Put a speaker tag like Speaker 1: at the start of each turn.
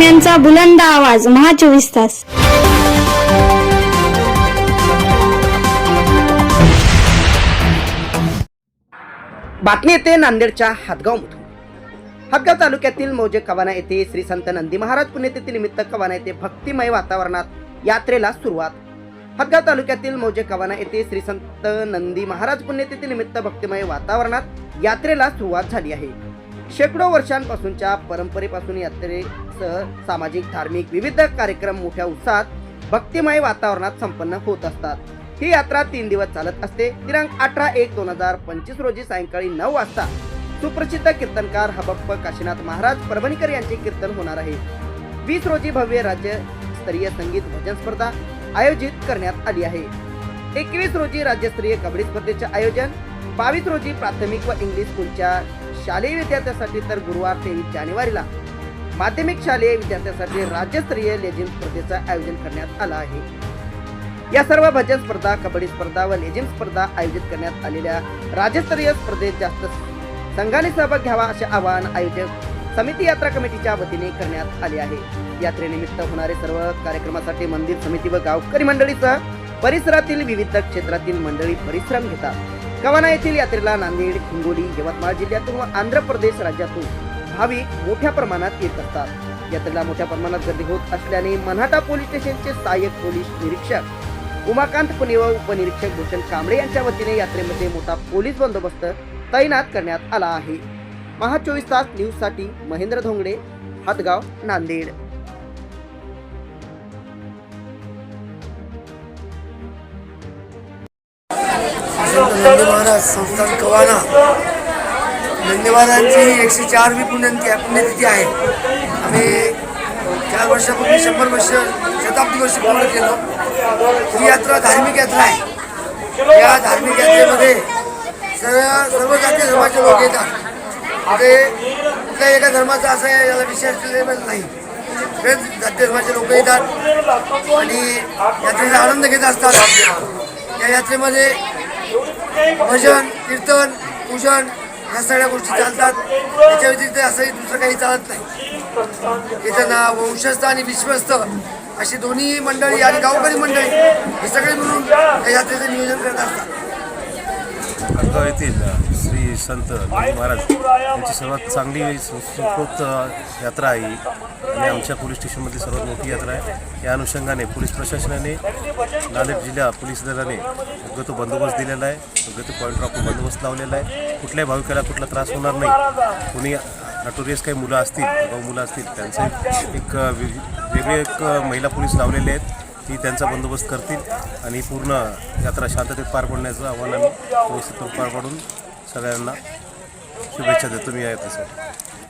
Speaker 1: बातम्यांचा बुलंद आवाज महा चोवीस तास.
Speaker 2: बातमी येते नांदेडच्या हातगावमधून. हातगाव तालुक्यातील मौजे कवाना येथे श्री संत नंदी महाराज पुण्यतिथी निमित्त कवाना येथे भक्तिमय वातावरणात यात्रेला सुरुवात. हातगाव तालुक्यातील मौजे कवाना येथे श्री संत नंदी महाराज पुण्यतिथी निमित्त भक्तिमय वातावरणात यात्रेला सुरुवात झाली आहे. शेकडो वर्षांपासूनच्या परंपरेपासून यात्रेसह सामाजिक धार्मिक विविध कार्यक्रम मोठ्या उत्साहात भक्तिमय वातावरणात संपन्न होत असतात. ही यात्रा तीन दिवस चालत असते. दिनांक अठरा एक दोन हजार पंचवीस रोजी सायंकाळी नऊ वाजता सुप्रसिद्ध कीर्तनकार हबप्प काशीनाथ महाराज परभणीकर यांचे कीर्तन होणार आहे. वीस रोजी भव्य राज्यस्तरीय संगीत भजन स्पर्धा आयोजित करण्यात आली आहे. एकवीस रोजी राज्यस्तरीय कबड्डी स्पर्धेचे आयोजन बावीस रोजी प्राथमिक व इंग्लिश स्कूलच्या शालेय विद्यार्थ्यांसाठी तर गुरुवार तेवीस जानेवारीला. माध्यमिक शालेय विद्यार्थ्यांसाठी राज्यस्तरीय लेझिम स्पर्धेचं आयोजन करण्यात आलं आहे. या सर्व भजन स्पर्धा कबड्डी स्पर्धा व लेझिम स्पर्धा आयोजित करण्यात आलेल्या राज्यस्तरीय स्पर्धेत जास्त संघाने सहभाग घ्यावा असे आवाहन आयोजक समिती यात्रा कमिटीच्या वतीने करण्यात आले आहे. यात्रेनिमित्त होणारे सर्व कार्यक्रमासाठी मंदिर समिती व गावकरी मंडळीसह परिसरातील विविध क्षेत्रातील मंडळी परिश्रम घेतात. कवाना येथील यात्रेला नांदेड हिंगोली यवतमाळ जिल्ह्यातून व आंध्र प्रदेश राज्यातून भाविक मोठ्या प्रमाणात येत असतात. यात्रेला मोठ्या प्रमाणात गर्दी होत असल्याने मन्हाटा पोलीस स्टेशनचे सहाय्यक पोलीस निरीक्षक उमाकांत पुणे व उपनिरीक्षक भूषण कांबळे यांच्या वतीने यात्रेमध्ये मोठा पोलीस बंदोबस्त तैनात करण्यात आला आहे. महा चोवीस तास न्यूजसाठी महेंद्र धोंगडे हदगाव नांदेड.
Speaker 3: नंदी महाराज संस्थान कवाना. नंदी महाराजांची एकशे चारवी पुण्यतिथी पुण्यतिथी आहे. आम्ही चार वर्षापूर्वी शंभर वर्ष शताब्दी वर्ष पूर्ण केलो. ही यात्रा धार्मिक यात्रा आहे. या धार्मिक यात्रेमध्ये सर्व सर्व जाती धर्माचे लोक येतात. ते कुठल्याही एका धर्माचा असं आहे याला विशेष केलेला नाही. सगळेच जाती धर्माचे लोक येतात आणि यात्रेचा आनंद घेत असतात. या यात्रेमध्ये भजन कीर्तन पूजन ह्या सगळ्या गोष्टी चालतात. त्याच्या व्यतिरिक्त असंही दुसरं काही चालत नाही. इथं ना वंशस्थ आणि विश्वस्त अशी दोन्ही मंडळी आणि गावकरी मंडळी हे सगळे मिळून या यात्रेचं नियोजन करत असतात.
Speaker 4: खडगाव येथील श्री संत नंदी महाराज यांची सर्वात चांगली सुखोक्त यात्रा आहे आणि आमच्या पोलीस स्टेशनमधली सर्वात मोठी यात्रा आहे. या अनुषंगाने पोलीस प्रशासनाने नांदेड जिल्हा पोलीस दलाने योग्य तो बंदोबस्त दिलेला आहे. योग्य तो पॉईंट ऑफ बंदोबस्त लावलेला आहे. कुठल्याही भाविकाला कुठला त्रास होणार नाही. कुणी नटोरियस काही मुलं असतील भाऊ मुलं असतील त्यांचे एक वेगळे एक महिला पोलीस लावलेले आहेत. ती त्यांचा बंदोबस्त करतील आणि पूर्ण यात्रा शांततेत पार पडण्याचं आव्हान आम्ही व्यवस्थित पार पाडून सगळ्यांना शुभेच्छा देतो. मी या यात्रेसाठी